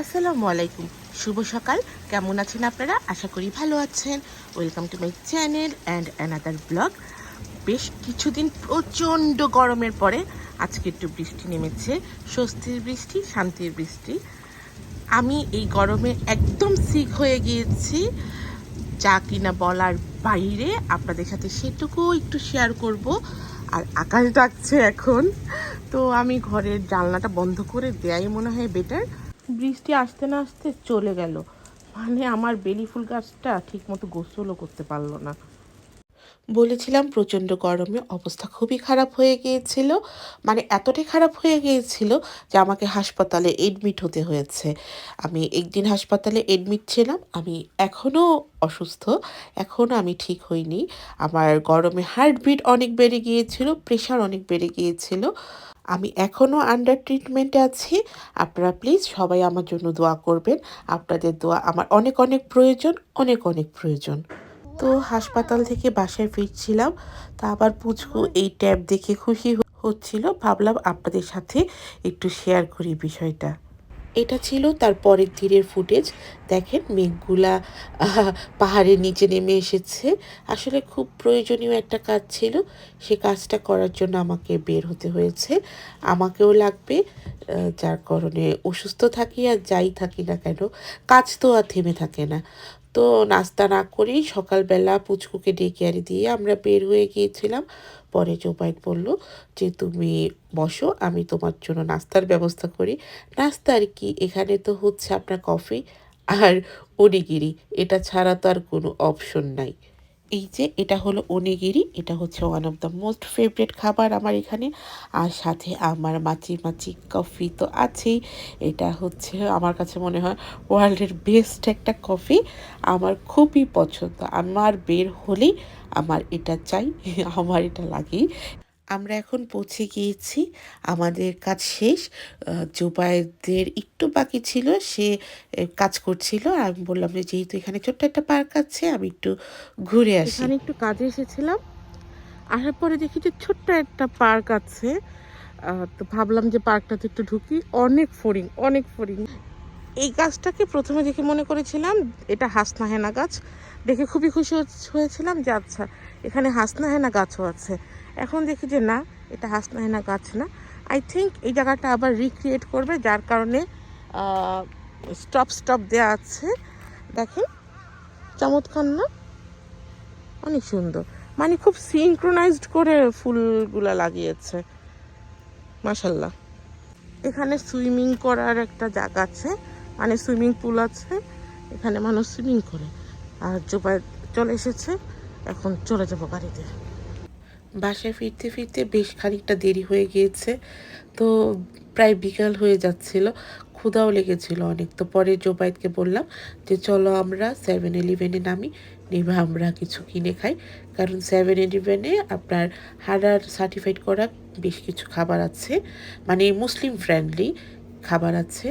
আসসালামু আলাইকুম। শুভ সকাল। কেমন আছেন আপনারা? আশা করি ভালো আছেন। Welcome to my channel and another blog বেশ কিছুদিন প্রচণ্ড গরমের পরে আজকে একটু বৃষ্টি নেমেছে। স্বস্তির বৃষ্টি, শান্তির বৃষ্টি। আমি এই গরমে একদম সিক হয়ে গিয়েছি। যা কিনা বলার বাইরে আপনাদের সাথে সেটুকু একটু শেয়ার করব। আর আকাশ ডাকছে এখন। তো আমি ঘরের জানলাটা বন্ধ করে দেয়াই মনে হয় বেটার বৃষ্টি আসতে না আসতে চলে গেল। মানে আমার বেলি ফুল গাছটা ঠিক মতো গোসলও করতে পারল না। বলেছিলাম, প্রচণ্ড গরমে অবস্থা খুবই খারাপ হয়ে গিয়েছিল। মানে এতটাই খারাপ হয়ে গিয়েছিল যে আমাকে হাসপাতালে এডমিট হতে হয়েছে। আমি একদিন হাসপাতালে এডমিট ছিলাম, আমি এখনও অসুস্থ এখনও আমি ঠিক হইনি। আমার গরমে হার্টবিট অনেক বেড়ে গিয়েছিল প্রেশার অনেক বেড়ে গিয়েছিল। আমি এখনও আন্ডার ট্রিটমেন্টে আছি। আপনারা প্লিজ সবাই আমার জন্য দোয়া করবেন। আপনাদের দোয়া আমার অনেক অনেক প্রয়োজন, অনেক অনেক প্রয়োজন। তো হাসপাতাল থেকে বাসায় ফিরছিলাম, তা আবার পুচকু এই ট্যাব দেখে খুশি হচ্ছিল। ভাবলাম আপনাদের সাথে একটু শেয়ার করি বিষয়টা। এটা ছিল তার পরের দিনের ফুটেজ। দেখেন মেঘগুলা পাহাড়ের নিচে নেমে এসেছে। আসলে খুব প্রয়োজনীয় একটা কাজ ছিল, সে কাজটা করার জন্য আমাকে বের হতে হয়েছে। আমাকেও লাগবে যার কারণে অসুস্থ থাকি আর যাই থাকি না কেন, কাজ তো আর থেমে থাকে না। তো নাস্তা না করেই সকালবেলা পুচকুকে ডেকে আনি দিয়ে আমরা বের হয়ে গিয়েছিলাম। পরে জোবাইন বলল যে, তুমি বসো, আমি তোমার জন্য নাস্তার ব্যবস্থা করি। নাস্তা আর কি, এখানে তো হচ্ছে আপনার কফি আর অনিগিরি এটা ছাড়া তো আর কোনো অপশন নাই। এই যে, এটা হলো অনিগিরি এটা হচ্ছে one of the most favourite খাবার আমার এখানে। আর সাথে আমার মাচি মাচি কফি তো আছেই। এটা হচ্ছে, আমার কাছে মনে হয় ওয়ার্ল্ডের বেস্ট একটা কফি আমার খুবই পছন্দ। আমার বের হলেই আমার এটা চাই, আমার এটা লাগেই। আমরা এখন পৌঁছে গিয়েছি। আমাদের কাজ শেষ। আহ, জুবাইরদের একটু বাকি ছিল সে কাজ করছিল। আর আমি বললাম যে যেহেতু এখানে ছোট্ট একটা পার্ক আছে আমি একটু ঘুরে আসি। এখানে একটু কাজে এসেছিলাম। আসার পরে দেখি যে ছোট্ট একটা পার্ক আছে। তো ভাবলাম যে পার্কটাতে একটু ঢুকি। অনেক ফড়িং অনেক ফড়িং এই গাছটাকে প্রথমে দেখে মনে করেছিলাম এটা হাসনা হেনা গাছ। দেখে খুবই খুশি হয়েছিলাম যে আচ্ছা এখানে হাসনা হেনা গাছও আছে। এখন দেখি যে না, এটা হাসনা হেনা গাছ না। আই থিঙ্ক এই জায়গাটা আবার রিক্রিয়েট করবে, যার কারণে স্টপ স্টপ দেওয়া আছে। দেখেন, চমৎকার না? অনেক সুন্দর। মানে খুব সিনক্রোনাইজড করে ফুলগুলা লাগিয়েছে। মাশাল্লাহ এখানে সুইমিং করার একটা জায়গা আছে। মানে সুইমিং পুল আছে। এখানে মানুষ সুইমিং করে। আর জোপায় চলে এসেছে। এখন চলে যাব গাড়িতে বাসায় ফিরতে ফিরতে বেশ খানিকটা দেরি হয়ে গিয়েছে। তো প্রায় বিকাল হয়ে যাচ্ছিল, ক্ষুধাও লেগেছিল অনেক। তো পরে জোবাইদকে বললাম যে, চলো আমরা সেভেন ইলেভেনে নামি নেমে আমরা কিছু কিনে খাই। কারণ সেভেন ইলেভেনে আপনার হারার সার্টিফাইড করা বেশ কিছু খাবার আছে মানে মুসলিম ফ্রেন্ডলি খাবার আছে।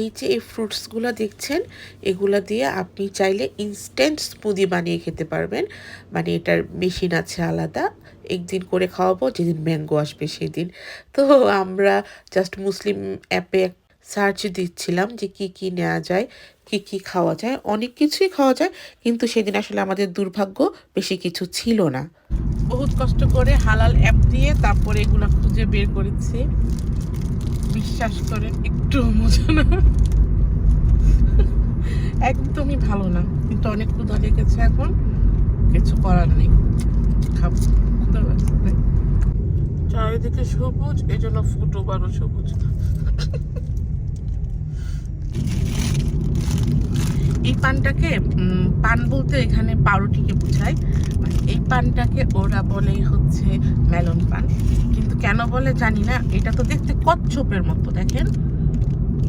এই যে এই ফ্রুটসগুলো দেখছেন, এগুলো দিয়ে আপনি চাইলে ইনস্ট্যান্ট স্মুদি বানিয়ে খেতে পারবেন। মানে এটার মেশিন আছে আলাদা। একদিন করে খাওয়াবো, যেদিন ম্যাঙ্গো আসবে সেদিন। তো আমরা জাস্ট মুসলিম অ্যাপে সার্চ দিচ্ছিলাম যে কি কি নেওয়া যায়, কি কি খাওয়া যায়। অনেক কিছুই খাওয়া যায়, কিন্তু সেদিন আসলে আমাদের দুর্ভাগ্য বেশি কিছু ছিল না। বহুত কষ্ট করে হালাল অ্যাপ দিয়ে তারপরে এগুলো খুঁজে বের করেছি। বিশ্বাস করে, একটু মজা না। একদমই ভালো না। কিন্তু অনেক ক্ষুধা লেগেছে এখন। কিছু করার নেই। চারিদিকে সবুজ এই জন্য ফুটো বারো সবুজ। এই পানটাকে পান বলতে এখানে পাউরুটিকে বোঝায়। মানে এই পানটাকে ওরা বলে হচ্ছে মেলন পান। কেন বলে জানি না, এটা তো দেখতে কচ্ছপের মতো, দেখেন?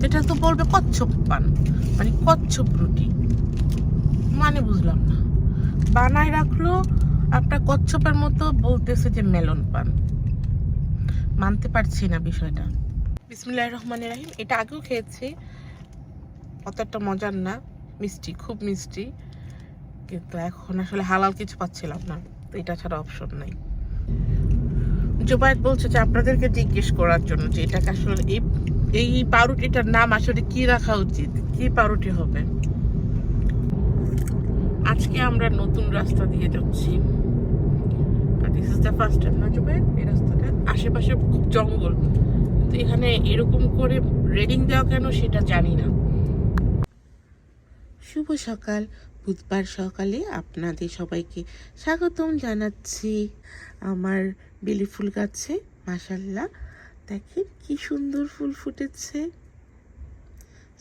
এটা তো বলবে কচ্ছপ পান মানে কচ্ছপ রুটি। মানে বুঝলাম না। বানায় রাখল আপনার কচ্ছপের মতো বলতেছে যে মেলন পান। মানতে পারছি না বিষয়টা। বিসমিল্লাহ রহমানের রাহিম, এটা আগেও খেয়েছি। অতটা মজার না, মিষ্টি, খুব মিষ্টি। কিন্তু এখন আসলে হালাল কিছু পাচ্ছিলাম না, তো এটা ছাড়া অপশন নাই। জুবাইদ বলছে যে আপনাদেরকে জিজ্ঞেস করার জন্য যে এটাকে আসলে এই এই পাউরুটিটার নাম আসলে কি রাখা উচিত? কি পাউরুটি হবে? আজকে আমরা নতুন রাস্তা দিয়ে যাচ্ছি। This is the first time না জুবাই এই রাস্তাটা আশেপাশে খুব জঙ্গল। কিন্তু এখানে এরকম করে রেডিং দেওয়া কেন সেটা জানি না। শুভ সকাল। বুধবার সকালে আপনাদের সবাইকে স্বাগতম জানাচ্ছি। আমার বেলি ফুল গাছে মাসাল্লাহ দেখেন কি সুন্দর ফুল ফুটেছে।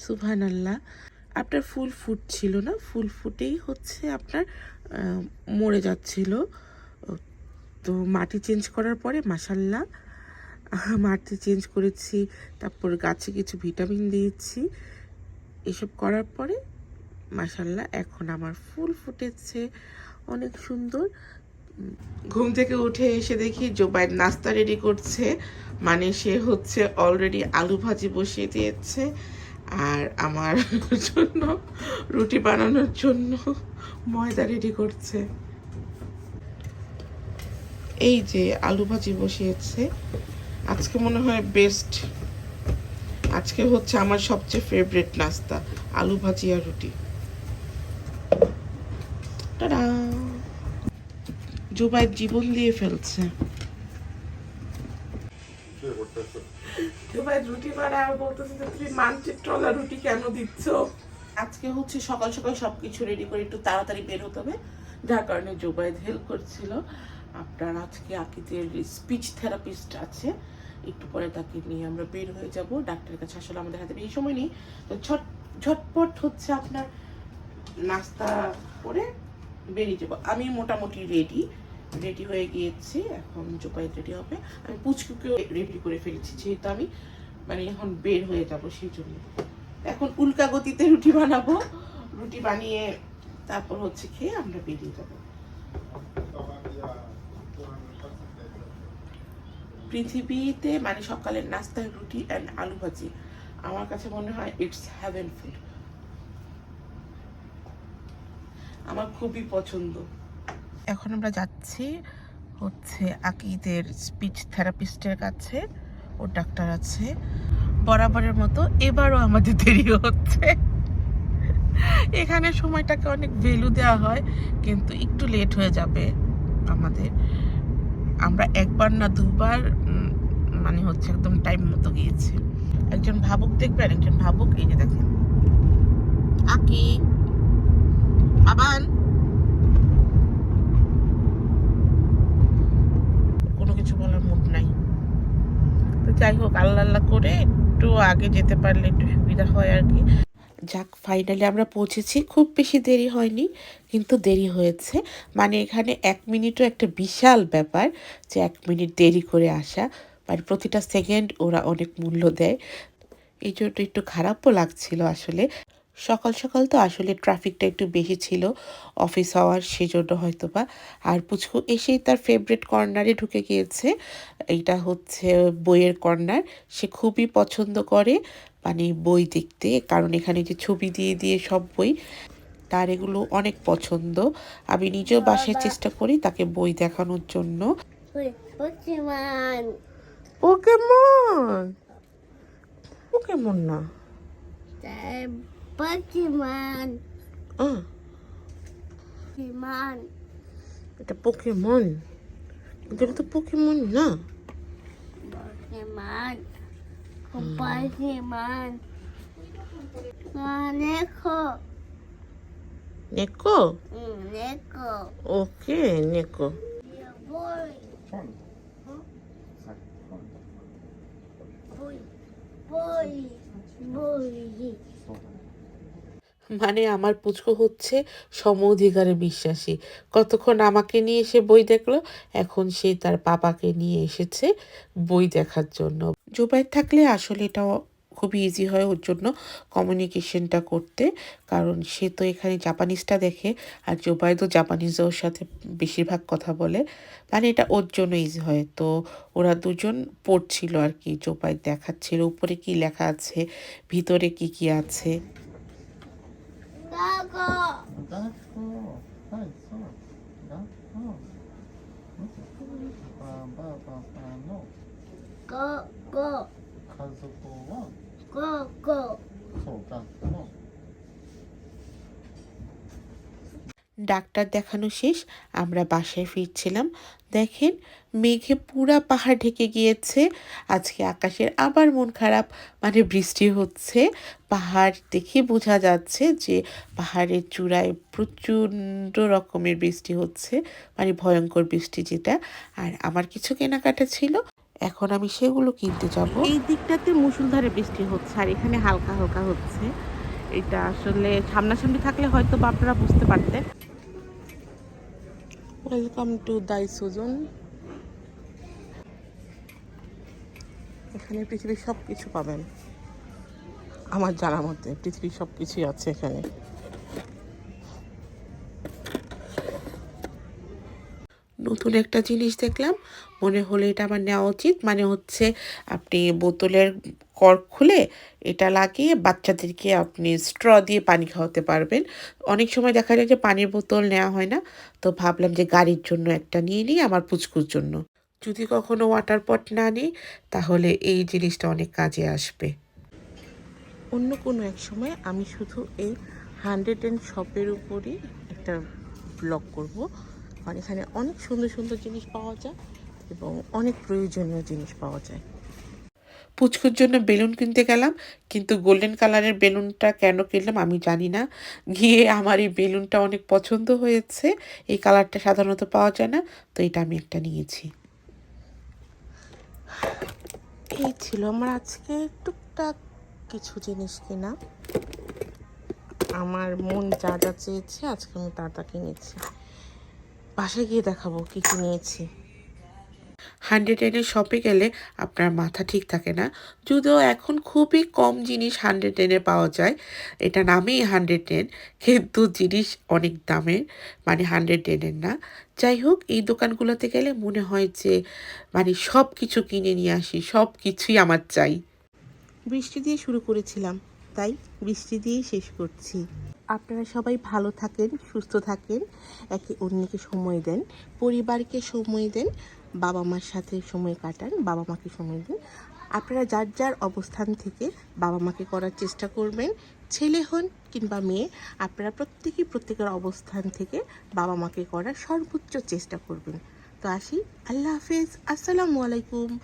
সুবহান আল্লাহ আপনার ফুল ফুটছিল না, ফুল ফুটেই হচ্ছে আপনার মরে যাচ্ছিল। তো মাটি চেঞ্জ করার পরে মাসাল্লাহ মাটি চেঞ্জ করেছি, তারপর গাছে কিছু ভিটামিন দিয়েছি। এসব করার পরে মাসাল্লাহ এখন আমার ফুল ফুটেছে। অনেক সুন্দর। ঘুম থেকে উঠে এসে দেখি জোবাইর নাস্তা রেডি করছে। মানে সে হচ্ছে অলরেডি আলু ভাজি বসিয়ে দিয়েছে আর আমার জন্য, রুটি বানানোর জন্য ময়দা রেডি করছে। এই যে আলু ভাজি বসিয়েছে। আজকে মনে হয় বেস্ট আজকে হচ্ছে আমার সবচেয়ে ফেভারিট নাস্তা, আলু ভাজি আর রুটি। টাডা জুবাই জীবন দিয়ে ফেলছে। জুবাই রুটি আর বলতেছে যে তুমি মানচিত্রলা রুটি কেন দিচ্ছ? আজকে হচ্ছে সকাল সকাল সবকিছু রেডি করে একটু তাড়াতাড়ি বের হতে হবে। যার কারণে জুবাইদ হেল্প করছিল। আপনার আজকে আকিদের স্পিচ থেরাপিস্ট আছে। একটু পরে তাকে নিয়ে আমরা বের হয়ে যাব। ডাক্তারের কাছে আসলে আমাদের হাতে বেশি সময় নেই। তো ছট ঝটপট হচ্ছে আপনার নাস্তা করে বেরিয়ে যাব। আমি মোটামুটি রেডি রেডি হয়ে গিয়েছি, এখন জোপাই রেডি হবে। আমি পুচকুকেও রেডি করে ফেলেছি, যেহেতু আমি মানে এখন বের হয়ে যাব সেই জন্য। এখন উল্কা গতিতে রুটি বানাবো। রুটি বানিয়ে তারপর হচ্ছে খেয়ে আমরা বেরিয়ে যাব। পৃথিবীতে মানে সকালের নাস্তায় রুটি অ্যান্ড আলু ভাজি, আমার কাছে মনে হয় ইটস হ্যাভেন ফুড আমার খুবই পছন্দ। এখন আমরা যাচ্ছি হচ্ছে আকিদের স্পিচ থেরাপিস্টের কাছে। ও ডাক্তার আছে। বরাবরের মতো এবারও আমাদের দেরি হচ্ছে। এখানে সময়টাকে অনেক ভ্যালু দেওয়া হয়, কিন্তু একটু লেট হয়ে যাবে আমাদের। আমরা একবার না দুবার মানে হচ্ছে একদম টাইম মতো গিয়েছি। একজন ভাবুক দেখবেন একজন ভাবুক, এই যে দেখেন। আকি, আবান কোনো কিছু বলার মুড নাই তো যাই হোক, আল্লাহ আল্লাহ করে একটু আগে যেতে পারলে একটু সুবিধা হয় আর কি। যাক ফাইনালি আমরা পৌঁছেছি। খুব বেশি দেরি হয়নি, কিন্তু দেরি হয়েছে। মানে এখানে এক মিনিটও একটা বিশাল ব্যাপার যে এক মিনিট দেরি করে আসা। মানে প্রতিটা সেকেন্ড ওরা অনেক মূল্য দেয়। এই জন্য একটু খারাপও লাগছিল আসলে। সকাল সকাল তো আসলে ট্রাফিকটা একটু বেশি ছিল। অফিস হওয়ার সেজন্য হয়তো বা আর পুচকু এসেই তার ফেভারিট কর্নারে ঢুকে গিয়েছে। এটা হচ্ছে বইয়ের কর্নার সে খুবই পছন্দ করে। মানে বই দেখতে। কারণ এখানে যে ছবি দিয়ে দিয়ে সব বই তার এগুলো অনেক পছন্দ। আমি নিজেও বাসায় চেষ্টা করি তাকে বই দেখানোর জন্য। Pokemon. পোকেমন পোকেমন না। Pokemon. Oh. Pokemon. Itu Pokemon. Itu itu Pokemon na. Pokemon. Pokemon. Neko. Neko? Hmm, neko. Oke, neko. Ya, boy. Boy. Boy. boy. মানে আমার পুচকু হচ্ছে সম অধিকারে বিশ্বাসী। কতক্ষণ আমাকে নিয়ে এসে বই দেখল, এখন সে তার পাপাকে নিয়ে এসেছে বই দেখার জন্য। জুবাইর থাকলে আসলে এটা খুবই ইজি হয় ওর জন্য কমিউনিকেশনটা করতে, কারণ সে তো এখানে জাপানিজটা দেখে, আর জুবাই তো জাপানিজ ওর সাথে বেশিরভাগ কথা বলে মানে এটা ওর জন্য ইজি হয়। তো ওরা দুজন পড়ছিল আর কি, জোবাই দেখাচ্ছিল, উপরে কি লেখা আছে, ভিতরে কি কি আছে। だっ。こ。い、そう。だっ。ここ。家。ここ。そこ。ডাক্তার দেখানো শেষ, আমরা বাসায় ফিরছিলাম। দেখেন, মেঘে পুরা পাহাড় ঢেকে গিয়েছে। আজকে আকাশের আবার মন খারাপ মানে বৃষ্টি হচ্ছে। পাহাড় দেখে বোঝা যাচ্ছে যে পাহাড়ের চূড়ায় প্রচণ্ড রকমের বৃষ্টি হচ্ছে মানে ভয়ঙ্কর বৃষ্টি যেটা। আর আমার কিছু কেনাকাটা ছিল, এখন আমি সেগুলো কিনতে যাব। এই দিকটাতে মুসুলধারে বৃষ্টি হচ্ছে, আর এখানে হালকা হালকা হচ্ছে। এটা আসলে সামনাসামনি থাকলে হয়তো বা আপনারা বুঝতে পারতেন। ওয়েলকাম টু দাই সুজন এখানে পৃথিবীর সব কিছু পাবেন। আমার জানা মতে পৃথিবীর সব কিছুই আছে এখানে। নতুন একটা জিনিস দেখলাম। মনে হলো এটা আমার নেওয়া উচিত। মানে হচ্ছে আপনি বোতলের কর্ক খুলে এটা লাগিয়ে বাচ্চাদেরকে আপনি স্ট্র দিয়ে পানি খাওয়াতে পারবেন। অনেক সময় দেখা যায় যে পানির বোতল নেওয়া হয় না। তো ভাবলাম যে গাড়ির জন্য একটা নিয়ে নিই আমার পুচকুর জন্য। যদি কখনো ওয়াটার পট না নিই, তাহলে এই জিনিসটা অনেক কাজে আসবে। অন্য কোনো এক সময় আমি শুধু এই হান্ড্রেড অ্যান্ড শপের উপরই একটা ব্লগ করব। কারণ এখানে অনেক সুন্দর সুন্দর জিনিস পাওয়া যায় এবং অনেক প্রয়োজনীয় জিনিস পাওয়া যায়। পুচকুর জন্য বেলুন কিনতে গেলাম, কিন্তু গোল্ডেন কালারের বেলুনটা কেন কিনলাম আমি জানি না। গিয়ে আমার এই বেলুনটা অনেক পছন্দ হয়েছে, এই কালারটা সাধারণত পাওয়া যায় না, তো এটা আমি একটা নিয়েছি। এই ছিল আমার আজকে টুকটাক কিছু জিনিস কেনা। আমার মন যা যা চেয়েছে আজকে আমি তা তা কিনেছি। বাসায় গিয়ে দেখাবো কি কি নিয়েছি। হান্ড্রেড টেনের শপে গেলে আপনার মাথা ঠিক থাকে না। যদিও এখন খুবই কম জিনিস হান্ড্রেড টেনে পাওয়া যায়। এটা নামেই হান্ড্রেড টেন কিন্তু জিনিস অনেক দামের মানে হান্ড্রেড টেনের না। যাই হোক, এই দোকানগুলোতে গেলে মনে হয় যে মানে সব কিছু কিনে নিয়ে আসি সব কিছুই আমার চাই। বৃষ্টি দিয়ে শুরু করেছিলাম, তাই বৃষ্টি দিয়েই শেষ করছি। আপনারা সবাই ভালো থাকেন, সুস্থ থাকেন, একে অন্যকে সময় দেন, পরিবারকে সময় দেন বাবা মার সাথে সময় কাটান বাবা মাকে সময় দিন। আপনারা যার যার অবস্থান থেকে বাবা মাকে করার চেষ্টা করবেন। ছেলে হন কিংবা মেয়ে, আপনারা প্রত্যেকেই প্রত্যেকের অবস্থান থেকে বাবা মাকে করার সর্বোচ্চ চেষ্টা করবেন। তো আসি, আল্লাহ হাফেজ। আসসালামু আলাইকুম।